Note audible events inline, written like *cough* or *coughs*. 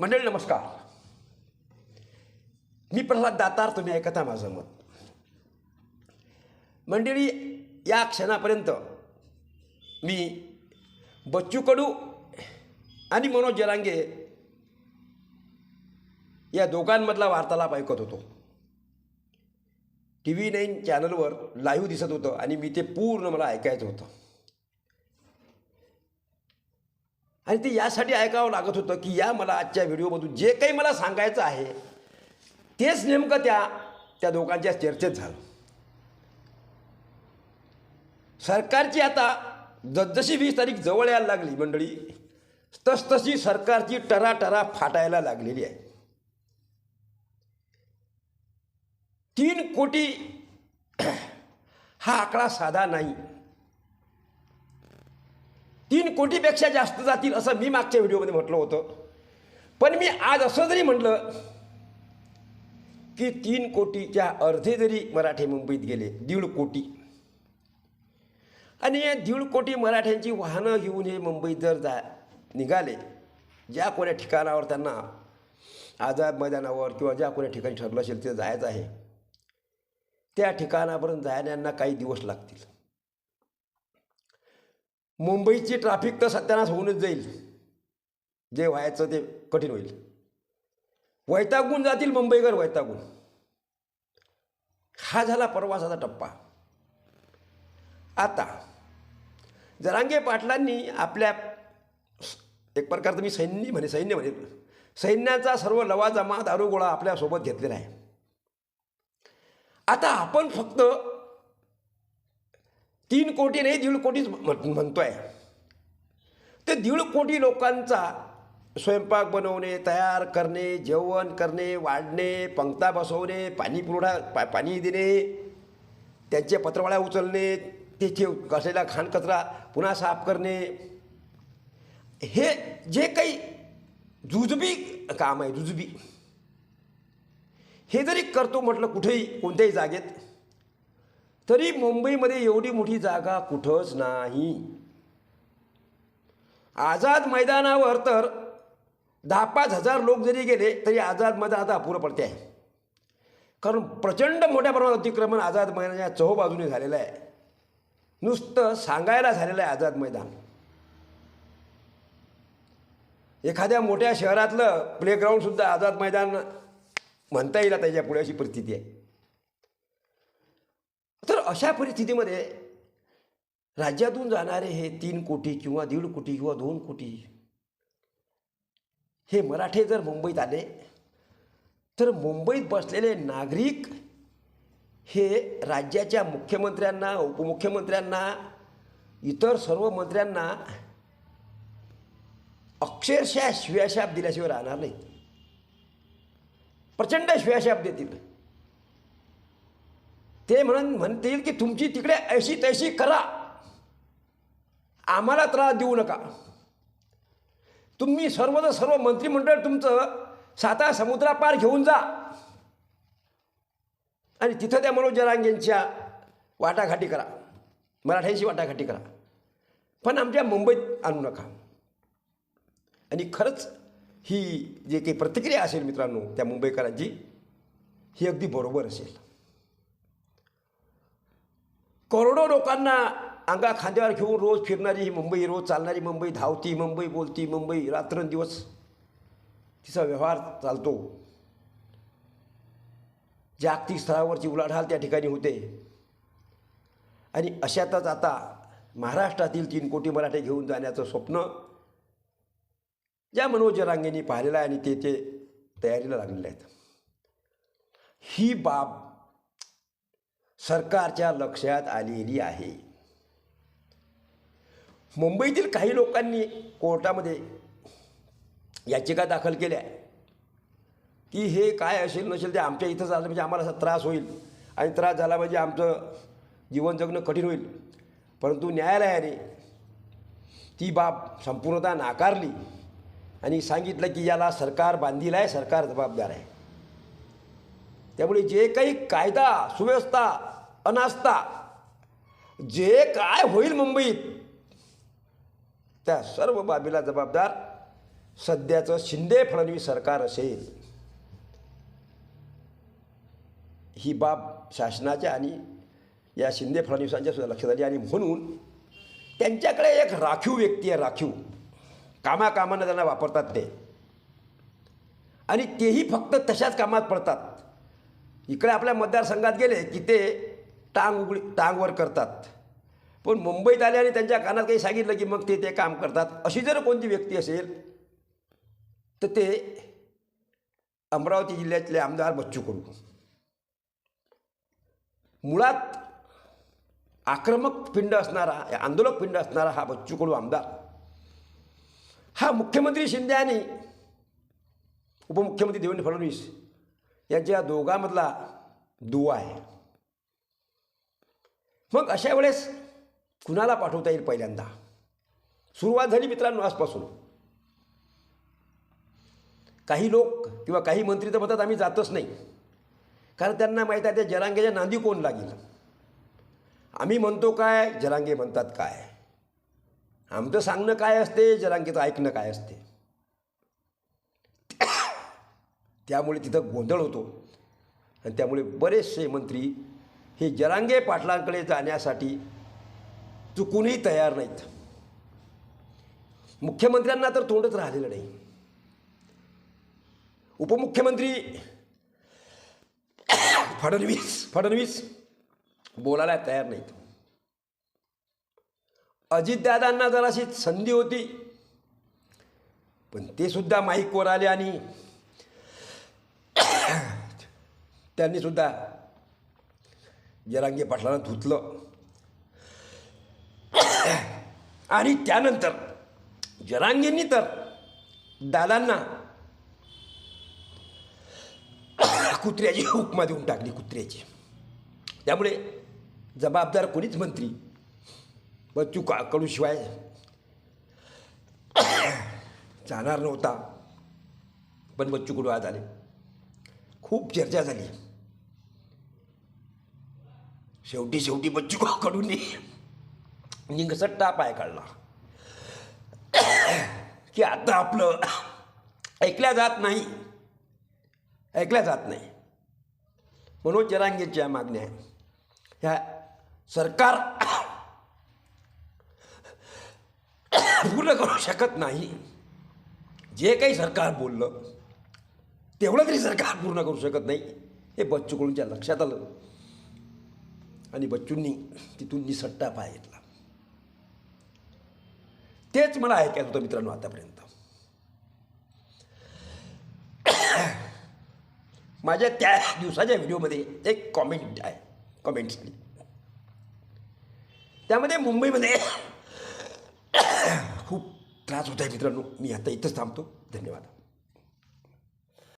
मंडळी नमस्कार. मी प्रल्हाद दातार तुम्ही ऐकता माझं मत. मंडळी या क्षणापर्यंत मी बच्चू कडू आणि मनोज जरांगे या दोघांमधला वार्तालाप ऐकत होतो. टी व्ही नाईन चॅनलवर लाईव्ह दिसत होतं आणि मी ते पूर्ण मला ऐकायचं होतं. आणि ते यासाठी ऐकावं लागत होतं की या मला आजच्या व्हिडिओमधून जे काही मला सांगायचं आहे तेच नेमकं त्या त्या दोघांच्या चर्चेत झालं. सरकारची आता जसजशी वीस तारीख जवळ यायला लागली मंडळी तसतशी सरकारची टराटरा फाटायला लागलेली आहे. तीन कोटी हा आकडा साधा नाही. तीन कोटीपेक्षा जास्त जातील असं मी मागच्या व्हिडिओमध्ये म्हटलं होतं. पण मी आज असं जरी म्हटलं की तीन कोटीच्या अर्धे जरी मराठे मुंबईत गेले दीड कोटी. आणि या दीड कोटी मराठ्यांची वाहनं घेऊन हे मुंबईत जर जा निघाले ज्या कोण्या ठिकाणावर त्यांना आझाद मैदानावर किंवा ज्या कोण्या ठिकाणी ठरलं असेल तिथे जायचं आहे त्या ठिकाणापर्यंत जायला काही दिवस लागतील. मुंबईची ट्रॅफिक तर सत्यानाश होऊनच जाईल. जे व्हायचं ते कठीण होईल. वैतागून जातील मुंबईकर वैतागून. हा झाला प्रवासाचा टप्पा. आता जरांगे पाटलांनी आपल्या एक प्रकारचं मी सैन्य म्हणे सैन्य म्हणे. सैन्याचा सर्व लवाजमा दारुगोळा आपल्यासोबत घेतलेला आहे. आता आपण फक्त तीन कोटी नाही दीड कोटीच म्हणतोय. ते दीड कोटी लोकांचा स्वयंपाक बनवणे तयार करणे जेवण करणे वाढणे पंक्ता बसवणे पाणी पुरवठा पा पाणी देणे त्यांचे पत्रवाळ्या उचलणे त्याचे असलेला घाणकचरा पुन्हा साफ करणे. हे जे काही जुजबी काम आहे जुजबी हे जरी करतो म्हटलं कुठेही कोणत्याही जागेत तरी मुंबईमध्ये एवढी मोठी जागा कुठंच नाही. आझाद मैदानावर तर दहा पाच हजार लोक जरी गेले तरी आझाद मैदान आता अपुरं पडते आहे कारण प्रचंड मोठ्या प्रमाणात अतिक्रमण आझाद मैदानाच्या चहोबाजूने झालेलं आहे. नुसतं सांगायला झालेलं आहे आझाद मैदान. एखाद्या मोठ्या शहरातलं प्लेग्राऊंडसुद्धा आझाद मैदान म्हणता येईल त्याच्या पुढे अशी परिस्थिती आहे. तर अशा परिस्थितीमध्ये राज्यातून जाणारे हे तीन कोटी किंवा दीड कोटी किंवा दोन कोटी हे मराठे जर मुंबईत आले तर मुंबईत बसलेले नागरिक हे राज्याच्या मुख्यमंत्र्यांना उपमुख्यमंत्र्यांना इतर सर्व मंत्र्यांना अक्षरशः शिव्याशाप दिल्याशिवाय राहणार नाही प्रचंड शिव्याशाप देतील. ते म्हणून म्हणतील की तुमची तिकडे ऐशी तैशी करा. आम्हाला त्रास देऊ नका. तुम्ही सर्वच सर्व मंत्रिमंडळ तुमचं साता समुद्रापार घेऊन जा. आणि तिथं त्या मनोज जरांगेंच्या वाटाघाटी करा. मराठ्यांशी वाटाघाटी करा. पण आमच्या मुंबईत आणू नका. आणि खरंच ही जे काही प्रतिक्रिया असेल मित्रांनो त्या मुंबईकरांची ही अगदी बरोबर असेल. करोडो लोकांना अंगा खांद्यावर घेऊन रोज फिरणारी ही मुंबई रोज चालणारी मुंबई धावती मुंबई बोलती मुंबई रात्रंदिवस तिचा व्यवहार चालतो. जागतिक स्तरावरची उलाढाल त्या ठिकाणी होते. आणि अशातच आता महाराष्ट्रातील तीन कोटी मराठे घेऊन जाण्याचं स्वप्न ज्या मनोज जरांगेंनी पाहिलेलं आहे आणि ते ते तयारीला लागलेले आहेत. ही बाब सरकारच्या लक्षात आलेली आहे. मुंबईतील काही लोकांनी कोर्टामध्ये याचिका दाखल केल्या. की हे काय असेल नसेल ते आमच्या इथं झालं म्हणजे आम्हाला असा त्रास होईल आणि त्रास झाला म्हणजे आमचं जीवन जगणं कठीण होईल. परंतु न्यायालयाने ती बाब संपूर्णतः नाकारली आणि सांगितलं की याला सरकार बांधील आहे सरकार जबाबदार आहे. त्यामुळे जे काही कायदा सुव्यवस्था अनास्था जे काय होईल मुंबईत त्या सर्व बाबीला जबाबदार सध्याचं शिंदे फडणवीस सरकार असेल. ही बाब शासनाच्या आणि या शिंदे फडणवीसांच्या सुद्धा लक्षात आली आणि म्हणून त्यांच्याकडे एक राखीव व्यक्ती आहे राखीव. कामाकामानं त्यांना वापरतात ते. आणि तेही फक्त तशाच कामात पडतात. इकडे आपल्या मतदारसंघात गेले की ते टांग उघडी टांगवर करतात. पण मुंबईत आले आणि त्यांच्या कानात काही सांगितलं की मग ते ते काम करतात. अशी जर कोणती व्यक्ती असेल तर ते अमरावती जिल्ह्यातले आमदार बच्चू कडू. मुळात आक्रमक पिंड असणारा आंदोलक पिंड असणारा हा बच्चू कडू आमदार. हा मुख्यमंत्री शिंदे आणि उपमुख्यमंत्री देवेंद्र फडणवीस यांच्या दोघांमधला दुवा आहे. मग अशा वेळेस कुणाला पाठवता येईल पहिल्यांदा? सुरुवात झाली मित्रांनो आजपासून. काही लोक किंवा काही मंत्री तर म्हणतात आम्ही जातच नाही. कारण त्यांना माहीत आहे त्या जरांगेच्या नांदी कोण लागेल? आम्ही म्हणतो काय जरांगे म्हणतात काय? आमचं सांगणं काय असते जरांगेचं ऐकणं काय असते? *coughs* त्यामुळे तिथं गोंधळ होतो. आणि त्यामुळे बरेचसे मंत्री हे जरांगे पाटलांकडे जाण्यासाठी चुकूनही तयार नाहीत. मुख्यमंत्र्यांना तर तोंडच राहिलेलं नाही. उपमुख्यमंत्री फडणवीस फडणवीस बोलायला तयार नाहीत. अजितदादांना जराशी संधी होती पण ते सुद्धा माईकवर आले आणि त्यांनी सुद्धा जरांगे पाटलांना धुतलं. आणि त्यानंतर जरांगेंनी तर दादांना कुत्र्याची उपमा देऊन टाकली कुत्र्याची. त्यामुळे जबाबदार कोणीच मंत्री बच्चू का कडूशिवाय जाणार नव्हता. पण बच्चू कडू आज आले. खूप चर्चा झाली. शेवटी शेवटी बच्चू कडून निंगसट्टा पाय काढला. की आता आपलं ऐकल्या जात नाही. ऐकल्या जात नाही. म्हणून जरांगेच्या मागण्या ह्या सरकार पूर्ण करू शकत नाही. जे काही सरकार बोललं तेवढं तरी सरकार पूर्ण करू शकत नाही. हे बच्चूकडूनच्या लक्षात आलं. आणि बच्चूंनी तिथून निसट्टा पाय घेतला. तेच मला ऐकायचं होतं मित्रांनो आतापर्यंत. *coughs* माझ्या त्या दिवसाच्या व्हिडिओमध्ये एक कॉमेंट आहे. कॉमेंट्स त्यामध्ये मुंबईमध्ये *coughs* खूप त्रास होत आहे मित्रांनो. मी आता इथंच थांबतो. धन्यवाद.